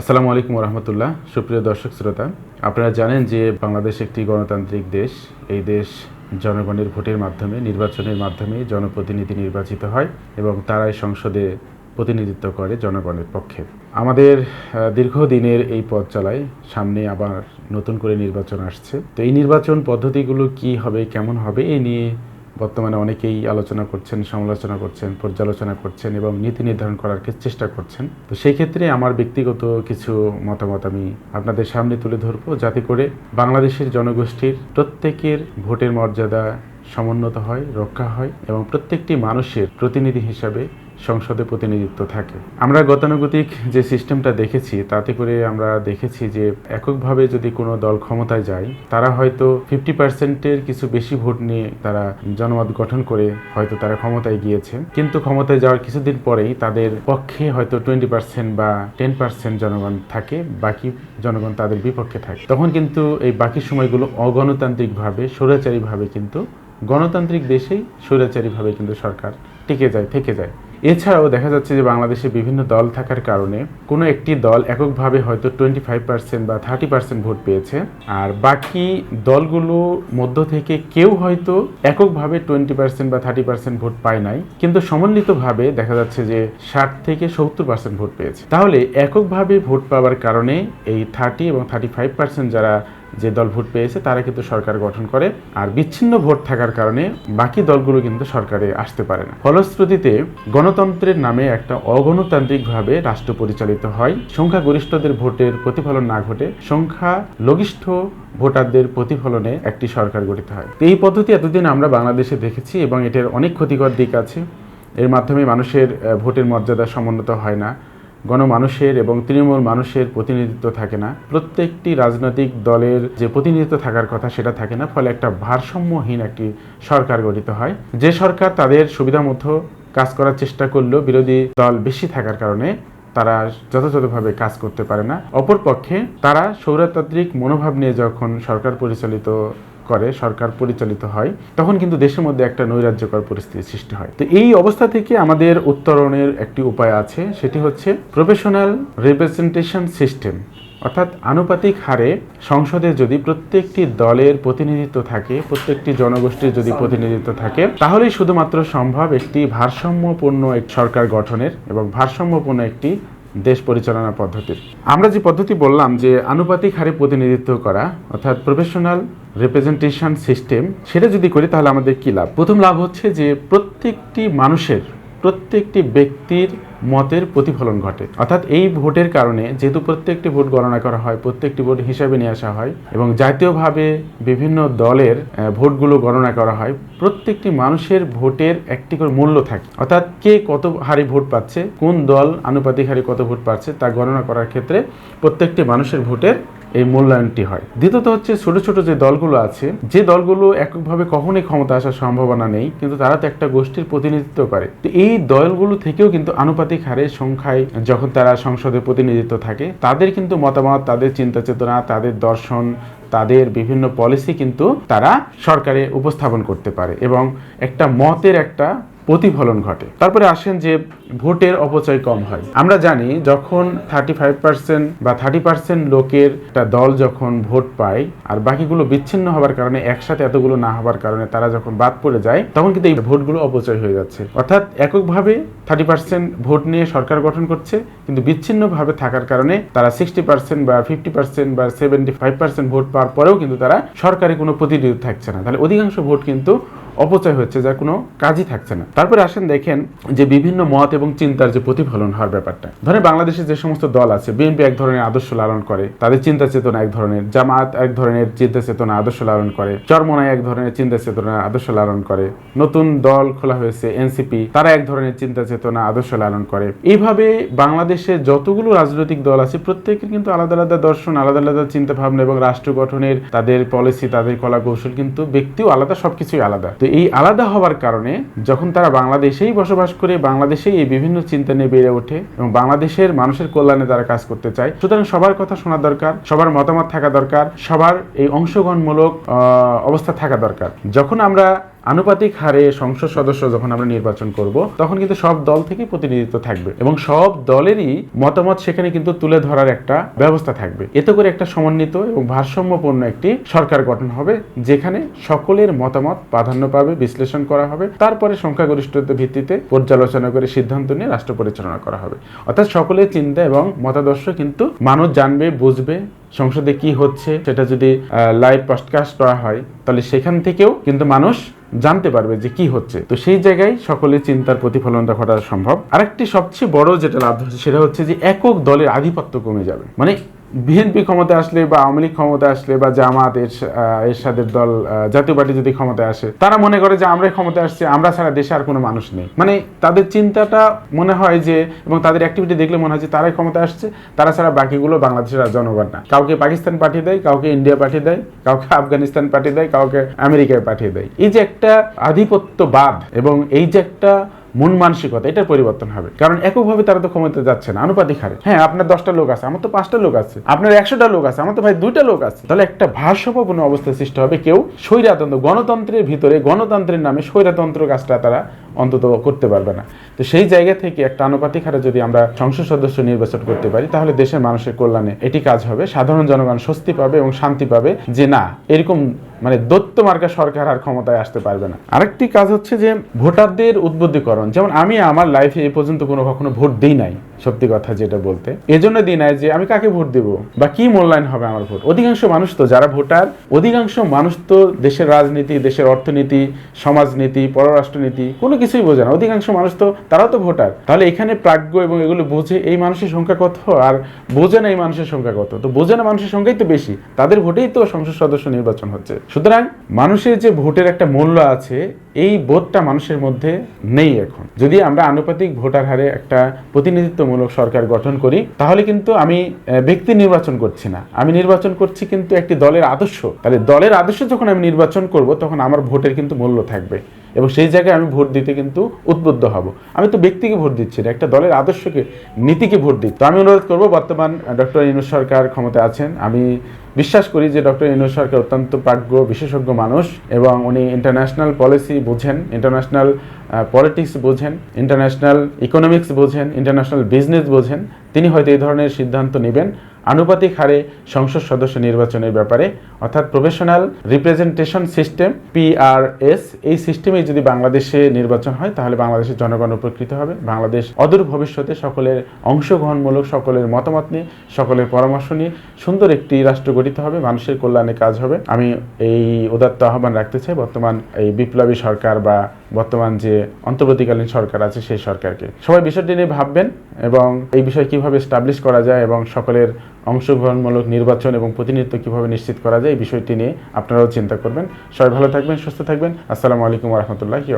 আসসালামু আলাইকুম রহমতুল্লাহ সুপ্রিয় দর্শক শ্রোতা, আপনারা জানেন যে বাংলাদেশ একটি গণতান্ত্রিক দেশ। এই দেশ জনগণের ভোটের মাধ্যমে, নির্বাচনের মাধ্যমে জনপ্রতিনিধি নির্বাচিত হয় এবং তারাই সংসদে প্রতিনিধিত্ব করে জনগণের পক্ষে। আমাদের দীর্ঘদিনের এই পথ চলায় সামনে আবার নতুন করে নির্বাচন আসছে। তো এই নির্বাচন পদ্ধতিগুলো কি হবে, কেমন হবে এই নিয়ে বর্তমানে অনেকেই আলোচনা করছেন, সমালোচনা করছেন, পর্যালোচনা করছেন এবং নীতি নির্ধারণ করার চেষ্টা করছেন। তো সেই ক্ষেত্রে আমার ব্যক্তিগত কিছু মতামত আমি আপনাদের সামনে তুলে ধরবো, যাতে করে বাংলাদেশের জনগোষ্ঠীর প্রত্যেকের ভোটের মর্যাদা সমুন্নত হয়, রক্ষা হয় এবং প্রত্যেকটি মানুষের প্রতিনিধি হিসাবে সংসদে প্রতিনিধিত্ব থাকে। আমরা গতানুগতিক যে সিস্টেমটা দেখেছি, তাতে করে আমরা দেখেছি যে এককভাবে যদি কোনো দল ক্ষমতায় যায়, তারা হয়তো ফিফটি পার্সেন্টের কিছু বেশি ভোট নিয়ে তারা জনমত গঠন করে হয়তো তারা ক্ষমতায় গিয়েছে। কিন্তু ক্ষমতায় যাওয়ার কিছুদিন পরেই তাদের পক্ষে হয়তো টোয়েন্টি পার্সেন্ট বা টেন পার্সেন্ট জনগণ থাকে, বাকি জনগণ তাদের বিপক্ষে থাকে। তখন কিন্তু এই বাকি সময়গুলো অগণতান্ত্রিকভাবে, স্বৈরাচারীভাবে কিন্তু গণতান্ত্রিক দেশেই স্বৈরাচারীভাবে কিন্তু সরকার টিকে যায়, থেকে যায়। এছাড়াও দেখা যাচ্ছে যে বাংলাদেশে বিভিন্ন দল থাকার কারণে কোনো একটি দল এককভাবে হয়তো টোয়েন্টি ফাইভ পার্সেন্ট বা থার্টি পার্সেন্ট ভোট পেয়েছে। আর বাকি দলগুলো মধ্য থেকে কেউ হয়তো এককভাবে টোয়েন্টি পার্সেন্ট বা থার্টি পার্সেন্ট ভোট পায় নাই, কিন্তু সমন্বিতভাবে দেখা যাচ্ছে যে ষাট থেকে সত্তর পার্সেন্ট ভোট পেয়েছে। তাহলে এককভাবে ভোট পাওয়ার কারণে এই থার্টি এবং থার্টি ফাইভ পার্সেন্ট যারা যে দল ভোট পেয়েছে, তারা কিন্তু সরকার গঠন করে। আর বিচ্ছিন্ন ভোট থাকার কারণে বাকি দলগুলো কিন্তু সরকারে আসতে পারে না। ফলশ্রুতিতে গণতন্ত্রের নামে একটা অগণতান্ত্রিকভাবে রাষ্ট্র পরিচালিত হয়। সংখ্যাগরিষ্ঠদের ভোটের প্রতিফলন না ঘটে সংখ্যা লঘিষ্ঠ ভোটারদের প্রতিফলনে একটি সরকার গঠিত হয়। এই পদ্ধতি এতদিন আমরা বাংলাদেশে দেখেছি এবং এটার অনেক ক্ষতিকর দিক আছে। এর মাধ্যমে মানুষের ভোটের মর্যাদা সমুন্নত হয় না। গণমানুষের এবং তৃণমূল মানুষের প্রতিনিধিত্ব থাকে না। প্রত্যেকটি রাজনৈতিক দলের যে প্রতিনিধিত্ব থাকার কথা সেটা থাকে না, ফলে একটা ভারসাম্যহীন একটি সরকার গঠিত হয়। যে সরকার তাদের সুবিধা মতো কাজ করার চেষ্টা করলেও বিরোধী দল বেশি থাকার কারণে তারা যথাযথভাবে কাজ করতে পারে না। অপরপক্ষে তারা সৌরতান্ত্রিক মনোভাব নিয়ে যখন সরকার পরিচালিত করে সরকার পরিচালিত হয় তখন কিন্তু দেশের মধ্যে একটা নৈরাজ্যকর পরিস্থিতি সৃষ্টি হয়। তো এই অবস্থা থেকে আমাদের উত্তরণের একটি উপায় আছে সেটি হচ্ছে প্রফেশনাল রিপ্রেজেন্টেশন সিস্টেম অর্থাৎ আনুপাতিক হারে সংসদে যদি প্রত্যেকটি দলের প্রতিনিধিত্ব থাকে প্রত্যেকটি জনগোষ্ঠীর যদি প্রতিনিধিত্ব থাকে তাহলেই শুধুমাত্র সম্ভব একটি ভারসাম্যপূর্ণ এক সরকার গঠনের এবং ভারসাম্যপূর্ণ একটি দেশ পরিচালনা পদ্ধতির। আমরা যে পদ্ধতি বললাম যে আনুপাতিক হারে প্রতিনিধিত্ব করা, অর্থাৎ প্রফেশনাল রিপ্রেজেন্টেশন সিস্টেম সেটা যদি করি তাহলে আমাদের কী লাভ? প্রথম লাভ হচ্ছে যে প্রত্যেকটি মানুষের প্রত্যেকটি ব্যক্তির মতের প্রতিফলন ঘটে। অর্থাৎ এই ভোটের কারণে যেহেতু প্রত্যেকটি ভোট গণনা করা হয়, প্রত্যেকটি ভোট হিসাবে নিয়ে আসা হয় এবং জাতীয়ভাবে বিভিন্ন দলের ভোটগুলো গণনা করা হয়, প্রত্যেকটি মানুষের ভোটের একটি করে মূল্য থাকে। অর্থাৎ কে কত হারে ভোট পাচ্ছে, কোন দল আনুপাতিক হারে কত ভোট পাচ্ছে তা গণনা করার ক্ষেত্রে প্রত্যেকটি মানুষের ভোটের এই মূল্যায়নটি হয়। দ্বিতীয়ত হচ্ছে ছোট ছোট যে দলগুলো আছে, যে দলগুলো এককভাবে কখনোই ক্ষমতা আসার সম্ভাবনা নেই, কিন্তু তারা তো একটা গোষ্ঠীর প্রতিনিধিত্ব করে। তো এই দলগুলো থেকেও কিন্তু আনুপাতিক হারে সংখ্যায় যখন তারা সংসদে প্রতিনিধিত্ব থাকে, তাদের কিন্তু মতামত, তাদের চিন্তা চেতনা, তাদের দর্শন, তাদের বিভিন্ন পলিসি কিন্তু তারা সরকারে উপস্থাপন করতে পারে। এবং একটা মতের একটা প্রতিফলন ঘটে। তারপরে আসেন যে ভোটের অপচয় কম হয়। আমরা জানি যখন থার্টি ফাইভ পার্সেন্ট বা থার্টি পার্সেন্ট লোকের একটা দল যখন ভোট পায় আর বাকিগুলো বিচ্ছিন্ন হওয়ার কারণে একসাথে এতগুলো না হওয়ার কারণে তারা যখন বাদ পড়ে যায়, তখন কিন্তু এই ভোটগুলো অপচয় হয়ে যাচ্ছে। অর্থাৎ এককভাবে থার্টি পার্সেন্ট ভোট নিয়ে সরকার গঠন করছে, কিন্তু বিচ্ছিন্নভাবে থাকার কারণে তারা সিক্সটি পার্সেন্ট বা ফিফটি পার্সেন্ট বা সেভেন্টি ফাইভ পার্সেন্ট ভোট পাওয়ার পরেও কিন্তু তারা সরকারি কোনো প্রতিনিধিত্ব থাকছে না। তাহলে অধিকাংশ ভোট কিন্তু অপচয় হচ্ছে, যার কোনো কাজই থাকছে না। তারপরে আসেন দেখেন যে বিভিন্ন মত এবং চিন্তার যে প্রতিফলন হওয়ার ব্যাপারটা। ধরেন বাংলাদেশে যে সমস্ত দল আছে, বিএনপি এক ধরনের আদর্শ লালন করে, তাদের চিন্তা চেতনা এক ধরনের জামাত এক ধরনের চিন্তা চেতনা আদর্শ লালন করে চরমনায় এক ধরনের চিন্তা চেতনা আদর্শ লালন করে, নতুন দল খোলা হয়েছে এনসিপি, তারা এক ধরনের চিন্তা চেতনা আদর্শ লালন করে। এইভাবে বাংলাদেশে যতগুলো রাজনৈতিক দল আছে, প্রত্যেকের কিন্তু আলাদা আলাদা দর্শন, আলাদা আলাদা চিন্তা ভাবনা এবং রাষ্ট্র গঠনের, তাদের পলিসি তাদের কলা কৌশল কিন্তু ব্যক্তিও আলাদা, সবকিছুই আলাদা। তো এই আলাদা হওয়ার কারণে যখন তারা বাংলাদেশেই বসবাস করে, বাংলাদেশেই এই বিভিন্ন চিন্তা নিয়ে বেড়ে ওঠে এবং বাংলাদেশের মানুষের কল্যাণে তারা কাজ করতে চায়। সুতরাং সবার কথা শোনা দরকার, সবার মতামত থাকা দরকার, সবার এই অংশগ্রহণমূলক অবস্থা থাকা দরকার। যখন আমরা আনুপাতিক হারে সংসদ সদস্য যখন আমরা নির্বাচন করব, তখন কিন্তু সব দল থেকেই প্রতিনিধিত্ব থাকবে এবং সব দলেরই মতামত সেখানে কিন্তু তুলে ধরার একটা ব্যবস্থা থাকবে। এতে করে একটা সমন্বিত এবং ভারসাম্যপূর্ণ একটি সরকার গঠন হবে, যেখানে সকলের মতামত প্রাধান্য পাবে, বিশ্লেষণ করা হবে, তারপরে সংখ্যাগরিষ্ঠতার ভিত্তিতে পর্যালোচনা করে সিদ্ধান্ত নিয়ে রাষ্ট্র পরিচালনা করা হবে। অর্থাৎ সকলের চিন্তা এবং মতাদর্শ কিন্তু মানুষ জানবে, বুঝবে, সংসদে কি হচ্ছে, সেটা যদি লাইভ পডকাস্ট করা হয়, তাহলে সেখান থেকেও কিন্তু মানুষ জানতে পারবে যে কি হচ্ছে। তো সেই জায়গায় সকলে চিন্তার প্রতিফলনটা ঘটা সম্ভব। আরেকটি সবচেয়ে বড় যেটা লাভ হচ্ছে সেটা হচ্ছে যে একক দলের আধিপত্য কমে যাবে। মানে বিএনপি ক্ষমতা আসলে বা আওয়ামী লীগ ক্ষমতা আসলে বা জামাত, এরশ- এরশাদের দল জাতীয় পার্টি যদি ক্ষমতায় আসে, তারা মনে করে যে আমরাই ক্ষমতায় আসছি, আমরা ছাড়া দেশে আর কোনো মানুষ নেই। মানে তাদের চিন্তাটা মনে হয় যে, এবং তাদের অ্যাক্টিভিটি দেখলে মনে হয় যে তারাই ক্ষমতায় আসছে, তারা ছাড়া বাকিগুলো বাংলাদেশের জনগণ না। কাউকে পাকিস্তান পাঠিয়ে দেয়, কাউকে ইন্ডিয়া পাঠিয়ে দেয়, কাউকে আফগানিস্তান পাঠিয়ে দেয়, কাউকে আমেরিকায় পাঠিয়ে দেয়। এই যে একটা আধিপত্যবাদ এবং এই যে একটা মন মানসিকতা, এটার পরিবর্তন হবে। কারণ এককভাবে তারা তো ক্ষমতা যাচ্ছে না, আনুপাতিক হারে। হ্যাঁ আপনার দশটা লোক আছে, আমার তো পাঁচটা লোক আছে। আপনার একশোটা লোক আছে, আমার তো ভাই দুইটা লোক আছে। তাহলে একটা ভারসাম্যপূর্ণ অবস্থা সৃষ্টি হবে কেউ স্বৈরাতন্ত্র, গণতন্ত্রের ভিতরে, গণতন্ত্রের নামে স্বৈরাতন্ত্র কাজটা তারা অন্তত করতে পারবে না। তো সেই জায়গা থেকে একটা আনুপাতিক হারে যদি আমরা সংসদ সদস্য নির্বাচন করতে পারি, তাহলে দেশের মানুষের কল্যাণে এটি কাজ হবে। সাধারণ জনগণ স্বস্তি পাবে এবং শান্তি পাবে যে, না, এরকম মানে দত্ত মার্কা সরকার আর ক্ষমতায় আসতে পারবে না। আরেকটি কাজ হচ্ছে যে ভোটারদের উদ্বুদ্ধীকরণ। যেমন আমি আমার লাইফে এই পর্যন্ত কোনো কখনো ভোট দিই নাই। সত্যি কথা যেটা বলতে। এজন্য দিন আয় যে আমি কাকে ভোট দেব বা কি মূল্যায়ন হবে আমার ভোট। অধিকাংশ মানুষ তো যারা ভোটার, অধিকাংশ মানুষ তো দেশের রাজনীতি, দেশের অর্থনীতি, সমাজনীতি, পররাষ্ট্রনীতি, কোনো কিছুই বোঝে না। অধিকাংশ মানুষ তো, তারাও তো ভোটার। তাহলে এখানে প্রাজ্ঞ এবং এগুলো বোঝে এই মানুষের সংখ্যা কত? আর বোঝে না এই মানুষের সংখ্যা কত? তো বোঝে না মানুষের সংখ্যাই তো বেশি। তাদের ভোটেই তো সংসদ সদস্য নির্বাচন হচ্ছে। সুতরাং মানুষের যে ভোটের একটা মূল্য আছে এই বোধটা মানুষের মধ্যে নেই এখন। যদি আমরা আনুপাতিক ভোটার হারে একটা প্রতিনিধিত্বমূলক সরকার গঠন করি, তাহলে কিন্তু আমি ব্যক্তি নির্বাচন করছি না। আমি নির্বাচন করছি কিন্তু একটি দলের আদর্শ। তাহলে দলের আদর্শ যখন আমি নির্বাচন করব, তখন আমার ভোটের কিন্তু মূল্য থাকবে। এবং সেই জায়গায় আমি ভোট দিতে কিন্তু উদ্বুদ্ধ হব। আমি তো ব্যক্তিকে ভোট দিচ্ছি না, একটা দলের আদর্শকে, নীতিকে ভোট দিই। তো আমি অনুরোধ করব, বর্তমান ডক্টর ইনুস সরকার ক্ষমতায় আছেন। আমি বিশ্বাস করি যে ডক্টর ইনুস সরকার অত্যন্ত প্রাজ্ঞ, বিশেষজ্ঞ মানুষ এবং উনি ইন্টারন্যাশনাল পলিসি বোঝেন ইন্টারন্যাশনাল পলিটিক্স বোঝেন ইন্টারন্যাশনাল ইকোনমিক্স বোঝেন ইন্টারন্যাশনাল বিজনেস বোঝেন। তিনি হয়তো এই ধরনের সিদ্ধান্ত নেবেন। আনুপাতিক হারে সংসদ সদস্য নির্বাচনের ব্যাপারে, অর্থাৎ প্রফেশনাল রিপ্রেজেন্টেশন সিস্টেম পিআরএস এই সিস্টেমে যদি বাংলাদেশে নির্বাচন হয়, তাহলে বাংলাদেশের জনগণ উপকৃত হবে। বাংলাদেশ অদূর ভবিষ্যতে সকলের অংশগ্রহণমূলক, সকলের মতামত নিয়ে, সকলের পরামর্শ নিয়ে সুন্দর একটি রাষ্ট্র গঠিত হবে, মানুষের কল্যাণে কাজ হবে। আমি এই উদাত্ত আহ্বান রাখতে চাই, বর্তমান এই বিপ্লবী সরকার বা বর্তমান যে অন্তর্বর্তীকালীন সরকার আছে, সেই সরকারকে। সবাই বিষয়টি নিয়ে ভাববেন এবং এই বিষয় কীভাবে স্টাবলিশ করা যায় এবং সকলের অংশগ্রহণমূলক নির্বাচন এবং প্রতিনিধিত্ব কীভাবে নিশ্চিত করা যায়, এই বিষয়টি নিয়ে আপনারাও চিন্তা করবেন। সবাই ভালো থাকবেন, সুস্থ থাকবেন। আসসালামু আলাইকুম রহমতুল্লাহ কি